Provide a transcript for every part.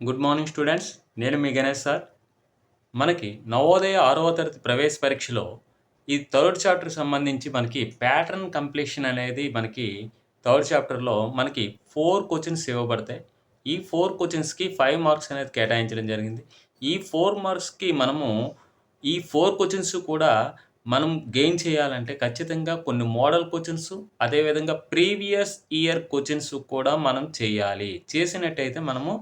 Good morning students. నేను మీ Ganesh sir. మనకి నవోదయ ఆరవ తరగతి ప్రవేశ పరీక్షలో ఈ థర్డ్ చాప్టర్ సంబంధించి మనకి ప్యాటర్న్ కంప్లీషన్ అనేది మనకి థర్డ్ చాప్టర్లో మనకి ఫోర్ క్వశ్చన్స్ ఇవ్వబడతాయి. ఈ ఫోర్ క్వశ్చన్స్కి ఫైవ్ మార్క్స్ అనేది కేటాయించడం జరిగింది. ఈ ఫోర్ మార్క్స్కి మనము ఈ ఫోర్ క్వశ్చన్స్ కూడా మనం గెయిన్ చేయాలంటే ఖచ్చితంగా కొన్ని మోడల్ క్వశ్చన్స్ అదేవిధంగా ప్రీవియస్ ఇయర్ క్వశ్చన్స్ కూడా మనం చేయాలి. చేసినట్టయితే మనము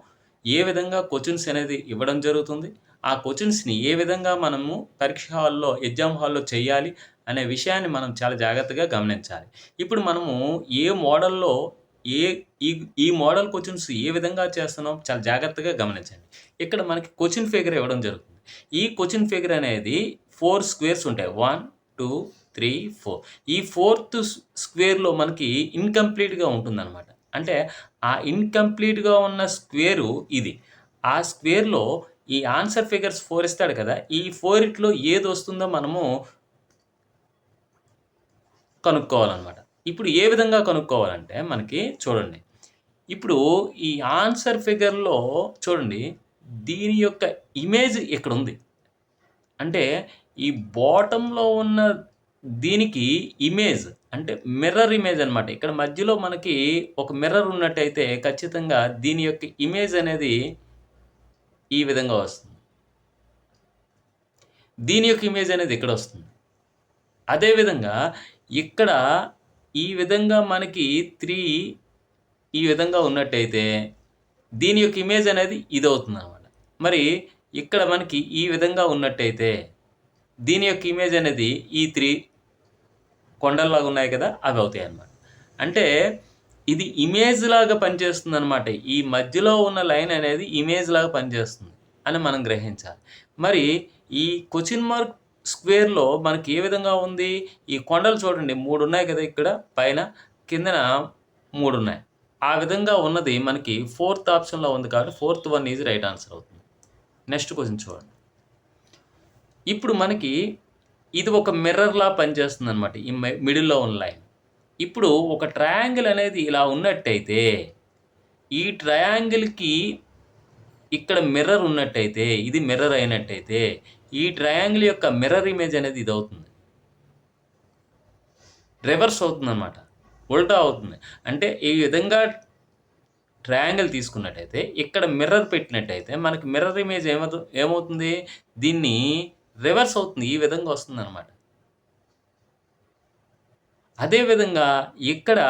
ఏ విధంగా క్వశ్చన్స్ అనేది ఇవ్వడం జరుగుతుంది? ఆ క్వశ్చన్స్ని ఏ విధంగా మనము పరీక్ష హాల్లో ఎగ్జామ్ హాల్లో చేయాలి అనే విషయాన్ని మనం చాలా జాగ్రత్తగా గమనించాలి. ఇప్పుడు మనము ఏ మోడల్లో ఏ ఈ ఈ మోడల్ క్వశ్చన్స్ ఏ విధంగా చేస్తున్నాం చాలా జాగ్రత్తగా గమనించండి. ఇక్కడ మనకి క్వశ్చన్ ఫిగర్ ఇవ్వడం జరుగుతుంది. ఈ క్వశ్చన్ ఫిగర్ అనేది ఫోర్ స్క్వేర్స్ ఉంటాయి. వన్ టూ త్రీ ఫోర్ ఈ ఫోర్త్ స్క్వేర్లో మనకి ఇన్కంప్లీట్గా ఉంటుందన్నమాట. అంటే ఆ ఇన్కంప్లీట్గా ఉన్న స్క్వేరు ఇది. ఆ స్క్వేర్లో ఈ ఆన్సర్ ఫిగర్స్ ఫోర్ ఇస్తాడు కదా ఈ ఫోర్ ఇట్లో ఏది వస్తుందో మనము కనుక్కోవాలన్నమాట. ఇప్పుడు ఏ విధంగా కనుక్కోవాలంటే మనకి చూడండి. ఇప్పుడు ఈ ఆన్సర్ ఫిగర్లో చూడండి దీని యొక్క ఇమేజ్ ఇక్కడ ఉంది అంటే ఈ బాటంలో ఉన్న దీనికి ఇమేజ్ అంటే మిర్రర్ ఇమేజ్ అనమాట ఇక్కడ మధ్యలో మనకి ఒక మిర్రర్ ఉన్నట్టయితే ఖచ్చితంగా దీని యొక్క ఇమేజ్ అనేది ఈ విధంగా వస్తుంది. దీని యొక్క ఇమేజ్ అనేది ఇక్కడ వస్తుంది. అదేవిధంగా ఇక్కడ ఈ విధంగా మనకి త్రీ ఈ విధంగా ఉన్నట్టయితే దీని యొక్క ఇమేజ్ అనేది ఇది అవుతుంది అనమాట మరి ఇక్కడ మనకి ఈ విధంగా ఉన్నట్టయితే దీని యొక్క ఇమేజ్ అనేది ఈ త్రీ కొండల్లాగా ఉన్నాయి కదా అవి అవుతాయి అన్నమాట అంటే ఇది ఇమేజ్ లాగా పనిచేస్తుంది అనమాట ఈ మధ్యలో ఉన్న లైన్ అనేది ఇమేజ్ లాగా పనిచేస్తుంది అని మనం గ్రహించాలి. మరి ఈ క్వశ్చన్ మార్క్ స్క్వేర్లో మనకి ఏ విధంగా ఉంది? ఈ కొండలు చూడండి మూడు ఉన్నాయి కదా ఇక్కడ పైన కిందన మూడు ఉన్నాయి. ఆ విధంగా ఉన్నది మనకి ఫోర్త్ ఆప్షన్లో ఉంది కాబట్టి fourth one is right answer అవుతుంది. నెక్స్ట్ క్వశ్చన్ చూడండి. ఇప్పుడు మనకి ఇది ఒక మిర్రర్లా పనిచేస్తుంది అనమాట ఈ మిడిల్లో ఉన్న లైన్ ఇప్పుడు ఒక ట్రయాంగిల్ అనేది ఇలా ఉన్నట్టయితే ఈ ట్రయాంగిల్కి ఇక్కడ మిర్రర్ ఉన్నట్టయితే ఇది మిర్రర్ అయినట్టయితే ఈ ట్రయాంగిల్ యొక్క మిర్రర్ ఇమేజ్ అనేది ఇది అవుతుంది. రివర్స్ అవుతుంది అనమాట ఉల్టా అవుతుంది. అంటే ఈ విధంగా ట్రయాంగిల్ తీసుకున్నట్టయితే ఇక్కడ మిర్రర్ పెట్టినట్టయితే మనకి మిర్రర్ ఇమేజ్ ఏమవుతు ఏమవుతుంది? దీన్ని రివర్స్ అవుతుంది ఈ విధంగా వస్తుంది అనమాట అదేవిధంగా ఇక్కడ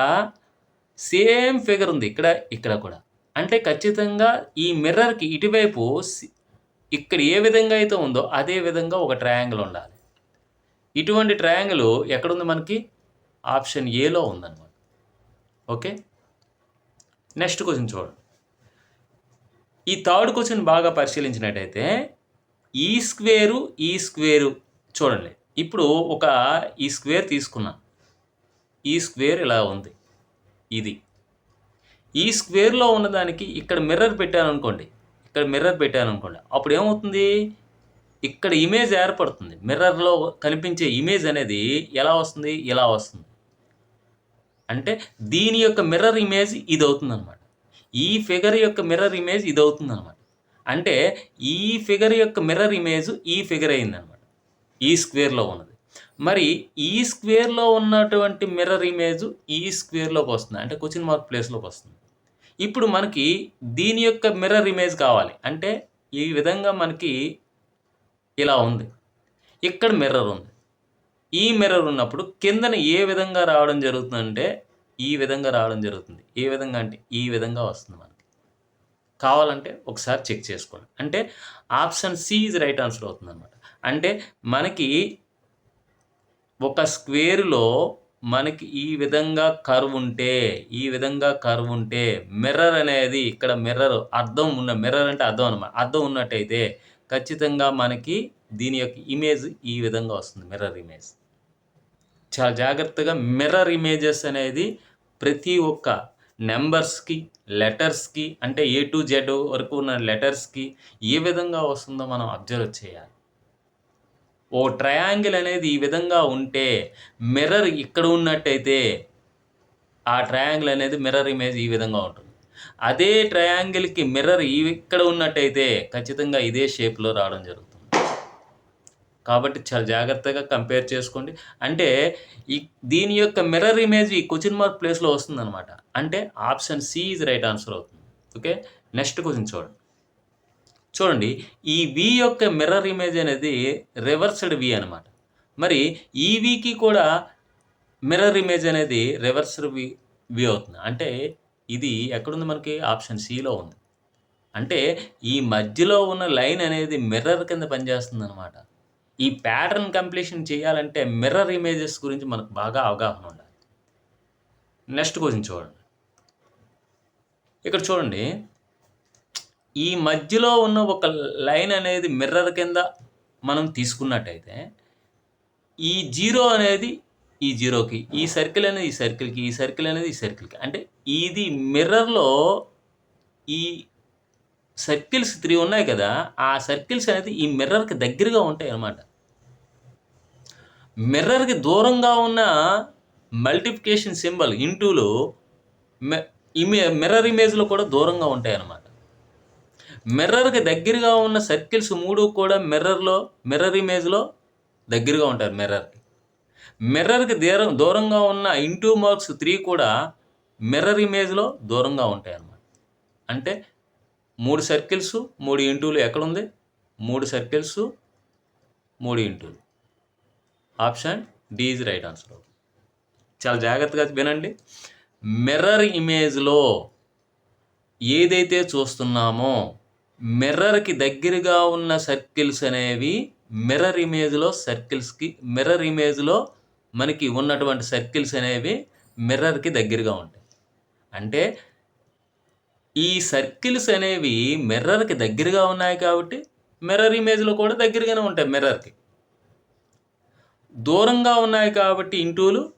సేమ్ ఫిగర్ ఉంది ఇక్కడ ఇక్కడ కూడా. అంటే ఖచ్చితంగా ఈ మిర్రర్కి ఇటువైపు సి- ఇక్కడ ఏ విధంగా అయితే ఉందో అదే విధంగా ఒక ట్రయాంగిల్ ఉండాలి. ఇటువంటి ట్రయాంగిల్ ఎక్కడుంది మనకి? ఆప్షన్ ఏలో ఉందన్నమాట. ఓకే? నెక్స్ట్ క్వశ్చన్ చూడండి. ఈ థర్డ్ క్వశ్చన్ బాగా పరిశీలించినట్టయితే ఈ స్క్వేరు ఈ స్క్వేరు చూడండి. ఇప్పుడు ఒక ఈ స్క్వేర్ తీసుకున్నా. ఈ స్క్వేర్ ఇలా ఉంది. ఇది. ఈ స్క్వేర్లో ఉన్నదానికి ఇక్కడ మిర్రర్ పెట్టాను అనుకోండి ఇక్కడ మిర్రర్ పెట్టాను అనుకోండి అప్పుడు ఏమవుతుంది? ఇక్కడ ఇమేజ్ ఏర్పడుతుంది. మిర్రర్లో కనిపించే ఇమేజ్ అనేది ఎలా వస్తుంది? ఇలా వస్తుంది. అంటే దీని యొక్క మిర్రర్ ఇమేజ్ ఇది అవుతుంది అనమాట ఈ ఫిగర్ యొక్క మిర్రర్ ఇమేజ్ ఇది అవుతుంది అనమాట అంటే ఈ ఫిగర్ యొక్క మిర్రర్ ఇమేజ్ ఈ ఫిగర్ అయిందనమాట. ఈ స్క్వేర్లో ఉన్నది. మరి ఈ స్క్వేర్లో ఉన్నటువంటి మిర్రర్ ఇమేజ్ ఈ స్క్వేర్లోకి వస్తుంది. అంటే క్వశ్చన్ మార్క్ ప్లేస్లోకి వస్తుంది. ఇప్పుడు మనకి దీని యొక్క మిర్రర్ ఇమేజ్ కావాలి. అంటే ఈ విధంగా మనకి ఇలా ఉంది. ఇక్కడ మిర్రర్ ఉంది. ఈ మిర్రర్ ఉన్నప్పుడు కిందన ఏ విధంగా రావడం జరుగుతుందంటే ఈ విధంగా రావడం జరుగుతుంది. ఏ విధంగా అంటే ఈ విధంగా వస్తుంది కావాలంటే ఒకసారి చెక్ చేసుకోండి. అంటే option C is right answer అవుతుంది అనమాట అంటే మనకి ఒక స్క్వేర్లో మనకి ఈ విధంగా కర్వ్ ఉంటే ఈ విధంగా కర్వ్ ఉంటే మిర్రర్ అనేది ఇక్కడ మిర్రర్ అర్థం ఉన్న మిర్రర్ అంటే అర్థం అనమాట అర్థం ఉన్నట్టయితే ఖచ్చితంగా మనకి దీని యొక్క ఇమేజ్ ఈ విధంగా వస్తుంది మిర్రర్ ఇమేజ్ చాలా జాగ్రత్తగా మిర్రర్ ఇమేజెస్ అనేది ప్రతి ఒక్క నెంబర్స్కి లెటర్స్కి అంటే ఏ టు జెడ్ వరకు ఉన్న లెటర్స్కి ఏ విధంగా వస్తుందో మనం అబ్జర్వ్ చేయాలి. ఓ ట్రయాంగిల్ అనేది ఈ విధంగా ఉంటే మిర్రర్ ఇక్కడ ఉన్నట్టయితే ఆ ట్రయాంగిల్ అనేది మిర్రర్ ఇమేజ్ ఈ విధంగా ఉంటుంది. అదే ట్రయాంగిల్కి మిర్రర్ ఇక్కడ ఉన్నట్టయితే ఖచ్చితంగా ఇదే షేప్లో రావడం జరుగుతుంది. కాబట్టి చాలా జాగ్రత్తగా కంపేర్ చేసుకోండి. అంటే ఈ దీని యొక్క మిర్రర్ ఇమేజ్ ఈ క్వశ్చన్ మార్క్ ప్లేస్లో వస్తుందన్నమాట. అంటే option C is right answer అవుతుంది. ఓకే నెక్స్ట్ క్వశ్చన్ చూడండి. చూడండి ఈ వి యొక్క మిర్రర్ ఇమేజ్ అనేది రివర్స్డ్ వి అనమాట మరి ఈ వికి కూడా మిర్రర్ ఇమేజ్ అనేది రివర్స్డ్ వి వి అవుతుంది. అంటే ఇది ఎక్కడుంది మనకి? ఆప్షన్ సిలో ఉంది. అంటే ఈ మధ్యలో ఉన్న లైన్ అనేది మిర్రర్ కింద పనిచేస్తుంది అనమాట ఈ ప్యాటర్న్ కంప్లీషన్ చేయాలంటే మిర్రర్ ఇమేజెస్ గురించి మనకు బాగా అవగాహన ఉండాలి. నెక్స్ట్ క్వశ్చన్ చూడండి. ఇక్కడ చూడండి. ఈ మధ్యలో ఉన్న ఒక లైన్ అనేది మిర్రర్ కింద మనం తీసుకున్నట్టయితే ఈ జీరో అనేది ఈ జీరోకి ఈ సర్కిల్ అనేది ఈ సర్కిల్కి ఈ సర్కిల్ అనేది ఈ సర్కిల్కి అంటే ఇది మిర్రర్లో ఈ సర్కిల్స్ త్రీ ఉన్నాయి కదా ఆ సర్కిల్స్ అనేది ఈ మిర్రర్కి దగ్గరగా ఉంటాయి అన్నమాట మిర్రర్కి దూరంగా ఉన్న మల్టిప్లికేషన్ సింబల్ ఇంటూలు ఇమే మిర్రర్ ఇమేజ్లో కూడా దూరంగా ఉంటాయి అన్నమాట మిర్రర్కి దగ్గరగా ఉన్న సర్కిల్స్ మూడు కూడా మిర్రర్లో మిర్రర్ ఇమేజ్లో దగ్గరగా ఉంటారు మిర్రర్కి మిర్రర్కి దూరం దూరంగా ఉన్న ఇంటూ మార్క్స్ త్రీ కూడా మిర్రర్ ఇమేజ్లో దూరంగా ఉంటాయి అన్నమాట అంటే మూడు సర్కిల్స్ మూడు ఇంటూలు ఎక్కడుంది? మూడు సర్కిల్స్ మూడు ఇంటూలు. Option D is right answer. చాలా జాగ్రత్తగా వినండి. మిర్రర్ ఇమేజ్లో ఏదైతే చూస్తున్నామో మిర్రర్కి దగ్గరగా ఉన్న సర్కిల్స్ అనేవి మిర్రర్ ఇమేజ్లో సర్కిల్స్కి మిర్రర్ ఇమేజ్లో మనకి ఉన్నటువంటి సర్కిల్స్ అనేవి మిర్రర్కి దగ్గరగా ఉంటాయి. అంటే ఈ సర్కిల్స్ అనేవి మిర్రర్కి దగ్గరగా ఉన్నాయి కాబట్టి మిర్రర్ ఇమేజ్లో కూడా దగ్గరగానే ఉంటాయి మిర్రర్కి. దూరంగా ఉన్నాయి కాబట్టి ఇంటూలు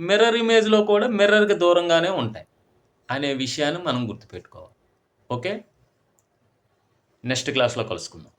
మిర్రర్ ఇమేజ్లో కూడా మిర్రర్కి దూరంగానే ఉంటాయి అనే విషయాన్ని మనం గుర్తుపెట్టుకోవాలి. ఓకే? నెక్స్ట్ క్లాస్లో కలుసుకుందాం.